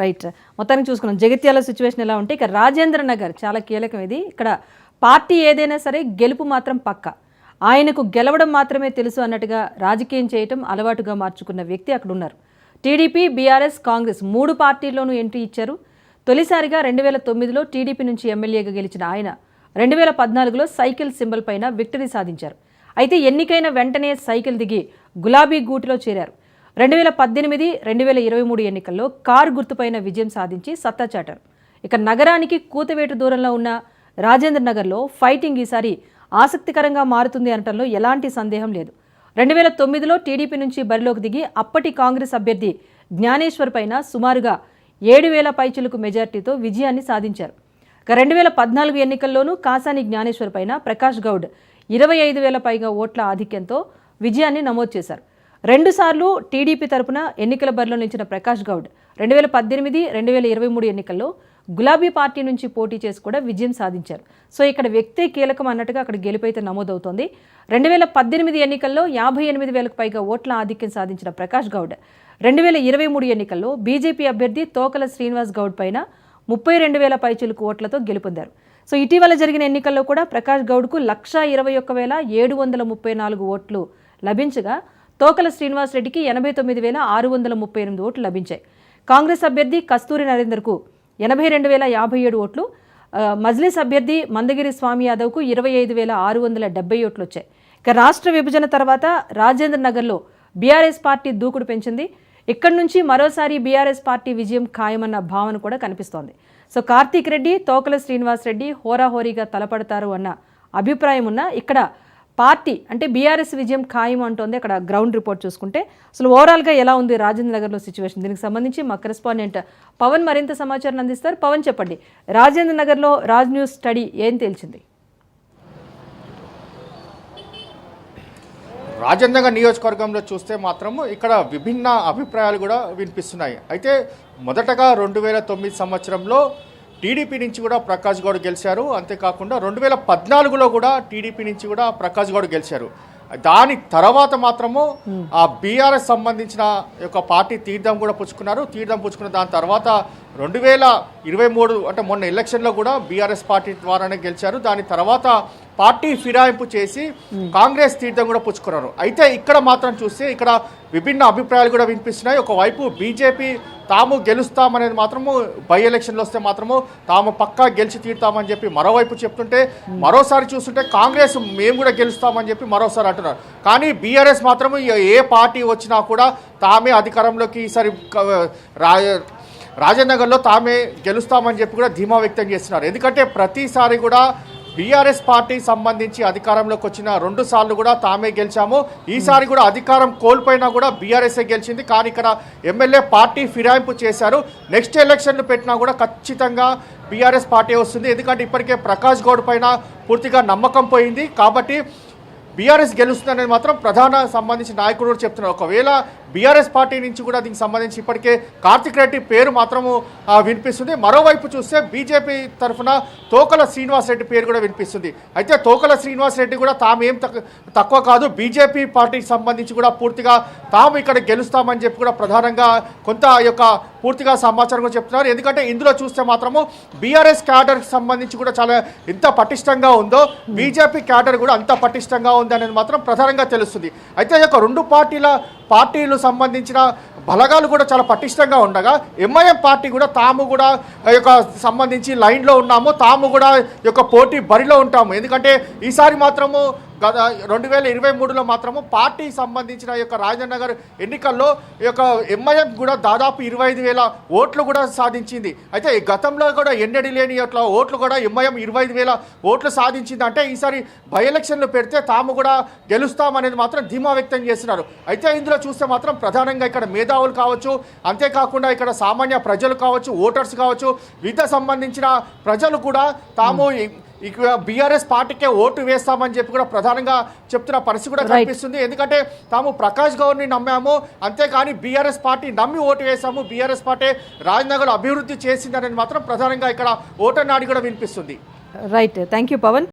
Right మొత్తానికి చూసుకున్నాం. Jagtial situation ఎలా ఉంటే ఇక రాజేంద్ర నగర్ చాలా కీలకం ఇది. ఇక్కడ పార్టీ ఏదైనా సరే గెలుపు మాత్రం పక్క. ఆయనకు గెలవడం మాత్రమే తెలుసు అన్నట్టుగా రాజకీయం చేయటం అలవాటుగా మార్చుకున్న వ్యక్తి అక్కడ ఉన్నారు టీడీపీ బీఆర్ఎస్ కాంగ్రెస్ మూడు పార్టీల్లోనూ ఎంట్రీ ఇచ్చారు. తొలిసారిగా రెండు వేల తొమ్మిదిలో టీడీపీ నుంచి ఎమ్మెల్యేగా గెలిచిన ఆయన రెండు వేల పద్నాలుగులో సైకిల్ సింబల్ పైన విక్టరీ సాధించారు. అయితే ఎన్నికైన వెంటనే సైకిల్ దిగి గులాబీ గూటిలో చేరారు. రెండు వేల పద్దెనిమిది రెండు వేల ఇరవై మూడు ఎన్నికల్లో కారు గుర్తుపైన విజయం సాధించి సత్తా చాటారు. ఇక నగరానికి కూతవేటు దూరంలో ఉన్న రాజేంద్ర నగర్లో ఫైటింగ్ ఈసారి ఆసక్తికరంగా మారుతుంది అనటంలో ఎలాంటి సందేహం లేదు. రెండు వేల తొమ్మిదిలో టీడీపీ నుంచి బరిలోకి దిగి అప్పటి కాంగ్రెస్ అభ్యర్థి జ్ఞానేశ్వర్ పైన సుమారుగా ఏడు వేల పైచులకు మెజార్టీతో విజయాన్ని సాధించారు. ఇక రెండు వేల పద్నాలుగు ఎన్నికల్లోనూ కాసాని జ్ఞానేశ్వర్ పైన ప్రకాష్ గౌడ్ ఇరవై ఐదు వేల పైగా ఓట్ల ఆధిక్యంతో విజయాన్ని నమోదు చేశారు. రెండుసార్లు టీడీపీ తరపున ఎన్నికల బరిలో నిలిచిన ప్రకాష్ గౌడ్ రెండు వేల పద్దెనిమిది రెండు వేల ఇరవై మూడు ఎన్నికల్లో గులాబీ పార్టీ నుంచి పోటీ చేసి కూడా విజయం సాధించారు. సో ఇక్కడ వ్యక్తే కీలకం అన్నట్టుగా అక్కడ గెలుపైతే నమోదవుతోంది. రెండు వేల పద్దెనిమిది ఎన్నికల్లో యాభై ఎనిమిది వేలకు పైగా ఓట్ల ఆధిక్యం సాధించిన ప్రకాష్ గౌడ్ రెండు వేల ఇరవై మూడు ఎన్నికల్లో బీజేపీ అభ్యర్థి తోకల శ్రీనివాస్ గౌడ్ పైన ముప్పై రెండు వేల పైచులకు ఓట్లతో గెలుపొందారు. సో ఇటీవల జరిగిన ఎన్నికల్లో కూడా ప్రకాష్ గౌడ్కు లక్ష ఇరవై ఒక్క వేల ఏడు వందల ముప్పై నాలుగు ఓట్లు లభించగా తోకల శ్రీనివాస్ రెడ్డికి ఎనభై తొమ్మిది వేల ఆరు వందల ముప్పై ఎనిమిది ఓట్లు లభించాయి. కాంగ్రెస్ అభ్యర్థి కస్తూరి నరేందర్కు ఎనభై రెండు వేల యాభై ఏడు ఓట్లు మజ్లిస్ అభ్యర్థి మందగిరి స్వామి యాదవ్కు ఇరవై ఐదు వేల ఆరు వందల డెబ్బై ఓట్లు వచ్చాయి. ఇక రాష్ట్ర విభజన తర్వాత రాజేంద్ర నగర్లో బీఆర్ఎస్ పార్టీ దూకుడు పెంచింది. ఇక్కడి నుంచి మరోసారి బీఆర్ఎస్ పార్టీ విజయం ఖాయమన్న భావన కూడా కనిపిస్తోంది. సో కార్తీక్ రెడ్డి తోకల శ్రీనివాస్ రెడ్డి హోరాహోరీగా తలపడతారు అన్న అభిప్రాయం ఉన్న ఇక్కడ పార్టీ అంటే బీఆర్ఎస్ విజయం ఖాయం అంటోంది. అక్కడ గ్రౌండ్ రిపోర్ట్ చూసుకుంటే అసలు ఓవరాల్గా ఎలా ఉంది రాజేంద్ర నగర్లో సిచ్యువేషన్ దీనికి సంబంధించి మా కరెస్పాండెంట్ పవన్ మరింత సమాచారం అందిస్తారు. పవన్ చెప్పండి రాజేంద్ర నగర్లో రాజ్ న్యూస్ స్టడీ ఏం తేల్చింది? రాజేంద్రనగర్ నియోజకవర్గంలో చూస్తే మాత్రం ఇక్కడ విభిన్న అభిప్రాయాలు కూడా వినిపిస్తున్నాయి. అయితే మొదటగా రెండు వేల తొమ్మిది సంవత్సరంలో టీడీపీ నుంచి కూడా ప్రకాష్ గౌడ్ గెలిచారు. అంతేకాకుండా రెండు వేల పద్నాలుగులో కూడా టీడీపీ నుంచి కూడా ప్రకాష్ గౌడ్ గెలిచారు. దాని తర్వాత మాత్రము ఆ బీఆర్ఎస్ సంబంధించిన యొక్క పార్టీ తీర్థం కూడా పుచ్చుకున్నారు. తీర్థం పుచ్చుకున్న దాని తర్వాత రెండు వేల ఇరవై మూడు అంటే మొన్న ఎలక్షన్లో కూడా బీఆర్ఎస్ పార్టీ ద్వారానే గెలిచారు. దాని తర్వాత పార్టీ ఫిరాయింపు చేసి కాంగ్రెస్ తీర్థం కూడా పుచ్చుకున్నారు. అయితే ఇక్కడ మాత్రం చూస్తే ఇక్కడ విభిన్న అభిప్రాయాలు కూడా వినిపిస్తున్నాయి. ఒకవైపు బీజేపీ తాము గెలుస్తామనేది మాత్రము బై ఎలక్షన్లు వస్తే మాత్రము తాము పక్కా గెలిచి తీరుతామని చెప్పి మరోవైపు చెప్తుంటే మరోసారి చూస్తుంటే కాంగ్రెస్ మేము కూడా గెలుస్తామని చెప్పి మరోసారి అంటున్నారు. కానీ బీఆర్ఎస్ మాత్రము ఏ- పార్టీ వచ్చినా కూడా తామే అధికారంలోకి ఈసారి రా రాజనగర్లో తామే గెలుస్తామని చెప్పి కూడా ధీమా వ్యక్తం చేస్తున్నారు. ఎందుకంటే ప్రతిసారి కూడా బీఆర్ఎస్ పార్టీ సంబంధించి అధికారంలోకి వచ్చిన రెండు సార్లు కూడా తామే గెలిచాము. ఈసారి కూడా అధికారం కోల్పోయినా కూడా బీఆర్ఎస్ఏ గెలిచింది. కానీ ఇక్కడ ఎమ్మెల్యే పార్టీ ఫిరాయింపు చేశారు. నెక్స్ట్ ఎలక్షన్లు పెట్టినా కూడా ఖచ్చితంగా బీఆర్ఎస్ పార్టీ వస్తుంది. ఎందుకంటే ఇప్పటికే ప్రకాష్ గౌడ్ పైన పూర్తిగా నమ్మకం పోయింది. కాబట్టి బీఆర్ఎస్ గెలుస్తుందనేది మాత్రం ప్రధాన సంబంధించిన నాయకుడు చెప్తున్నారు. ఒకవేళ బీఆర్ఎస్ పార్టీ నుంచి కూడా దీనికి సంబంధించి ఇప్పటికే కార్తిక్ రెడ్డి పేరు మాత్రము వినిపిస్తుంది. మరోవైపు చూస్తే బీజేపీ తరఫున తోకల శ్రీనివాస్ రెడ్డి పేరు కూడా వినిపిస్తుంది. అయితే తోకల శ్రీనివాస్ రెడ్డి కూడా తాము ఏం తక్కువ తక్కువ కాదు బీజేపీ పార్టీకి సంబంధించి కూడా పూర్తిగా తాము ఇక్కడ గెలుస్తామని చెప్పి కూడా ప్రధానంగా కొంత యొక్క పూర్తిగా సమాచారం కూడా చెప్తున్నారు. ఎందుకంటే ఇందులో చూస్తే మాత్రము బీఆర్ఎస్ క్యాడర్కి సంబంధించి కూడా చాలా ఎంత పటిష్టంగా ఉందో బీజేపీ క్యాడర్ కూడా అంత పటిష్టంగా ఉంది అనేది మాత్రం ప్రధానంగా తెలుస్తుంది. అయితే యొక్క రెండు పార్టీల పార్టీలు సంబంధించిన బలగాలు కూడా చాలా పటిష్టంగా ఉండగా ఎంఐఎం పార్టీ కూడా తాము కూడా యొక్క సంబంధించి లైన్లో ఉన్నాము. తాము కూడా యొక్క పోటీ బరిలో ఉంటాము. ఎందుకంటే ఈసారి మాత్రము గత రెండు వేల ఇరవై మూడులో మాత్రము పార్టీ సంబంధించిన యొక్క రాజేంద్ర నగర్ ఎన్నికల్లో ఈ యొక్క ఎంఐఎం కూడా దాదాపు ఇరవై ఐదు వేల ఓట్లు కూడా సాధించింది. అయితే గతంలో కూడా ఎన్నడి లేని అట్లా ఓట్లు కూడా ఎంఐఎం ఇరవై ఐదు వేల ఓట్లు సాధించింది. అంటే ఈసారి బై ఎలక్షన్లు పెడితే తాము కూడా గెలుస్తామనేది మాత్రం ధీమా వ్యక్తం చేస్తున్నారు. అయితే ఇందులో చూస్తే మాత్రం ప్రధానంగా ఇక్కడ మేధావులు కావచ్చు అంతేకాకుండా ఇక్కడ సామాన్య ప్రజలు కావచ్చు ఓటర్స్ కావచ్చు వివిధ సంబంధించిన ప్రజలు కూడా తాము ఇక బీఆర్ఎస్ పార్టీకే ఓటు వేస్తామని చెప్పి కూడా ప్రధానంగా చెప్తున్న పరిస్థితి కూడా. కనిపిస్తుంది. ఎందుకంటే తాము ప్రకాష్ గౌడ్ని నమ్మాము. అంతేకాని బీఆర్ఎస్ పార్టీ నమ్మి ఓటు వేసాము బీఆర్ఎస్ పార్టీ రాజనగర్ అభివృద్ధి చేసిందనేది మాత్రం ప్రధానంగా ఇక్కడ ఓటర్ నాడి కూడా వినిపిస్తుంది. Right thank you Pawan